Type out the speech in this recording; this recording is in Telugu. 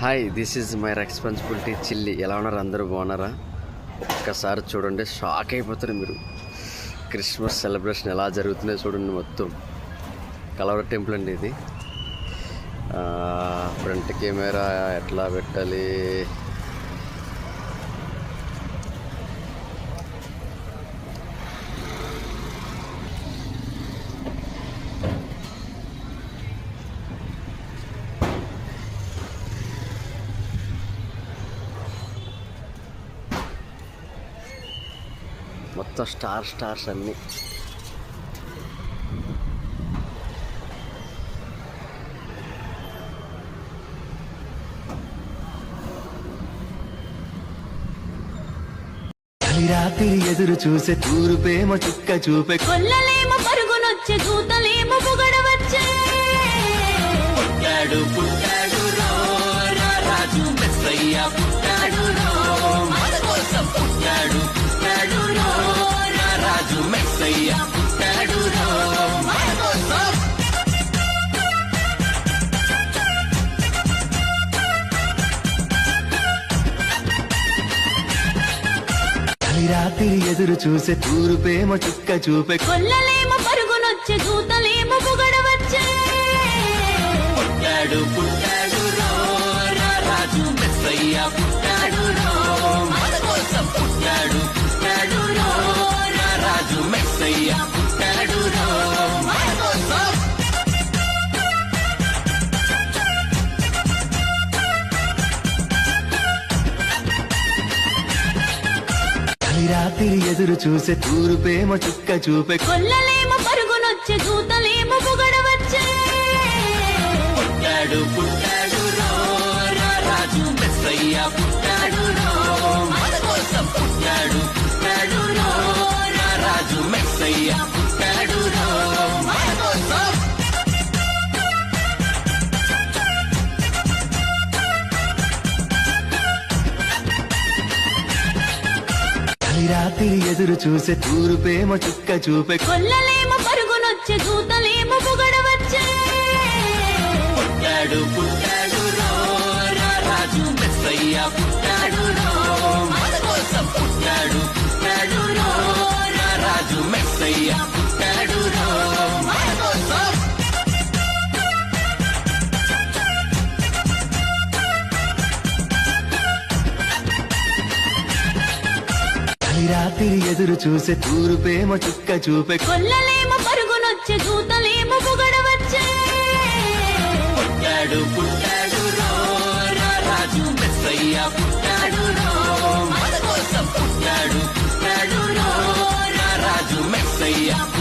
Hi this is my responsibility chilli. ఎలా ఉన్నారు? అందరూ బాగున్నారా? ఒక్కసారి చూడండి షాక్ అయిపోతారు మీరు. క్రిస్మస్ సెలబ్రేషన్ ఎలా జరుగుతుందో చూడండి మొత్తం. కలవర టెంపుల్ అండి ఇది. ఫ్రంట్ కెమెరా ఎట్లా పెట్టాలి? మొత్తం స్టార్ స్టార్స్ అన్నీ. రాత్రి ఎదురు చూసే తూరుపేమ చుక్క చూపే కొల్లలేమో పరుగునొచ్చే దూతలేమో పొగడవచ్చే. పుట్టాడు పుట్టాడు రాజు మెస్సయ్య పుట్టాడు కోసం పుట్టాడు పుట్టాడు పుట్టాడు రాత్రి ఎదురు చూసే తూరుపేమ చుక్క చూపే కొల్లలేమో పరుగునొచ్చే దూతలేమో పొగడవచ్చే. పుట్టాడు పుట్టాడు రాజు మెస్సయ్య పుట్టాడు రో మన కోసం పుట్టాడు పుట్టాడు రాత్రి ఎదురు చూసే తూరుపేమ చుక్క చూపే కొల్లలేమో పరుగునొచ్చే దూతలేమో పొగడవచ్చే. పుట్టాడు పుట్టాడు రాజు మెస్సయ్య పుట్టాడు కోసం పుట్టాడు పుట్టాడు రాత్రి ఎదురు చూసే తూరుపేమ చుక్క చూపే కొల్లలేమో పరుగునొచ్చే దూతలేమో పొగడవచ్చే. పుట్టాడు పుట్టాడు రాజు మెస్సయ్య పుట్టాడు రో మన కోసం పుట్టాడు పుట్టాడు పుట్టాడు రాత్రి ఎదురు చూసే తూరుపేమ చుక్క చూపే కొల్లలేమో పరుగునొచ్చే దూతలేమో పొగడవచ్చే. పుట్టాడు పుట్టాడు రాజు మెస్సయ్య పుట్టాడు రో. మన కోసం పుట్టాడు పుట్టాడు రో. రా రాజు మెస్సయ్య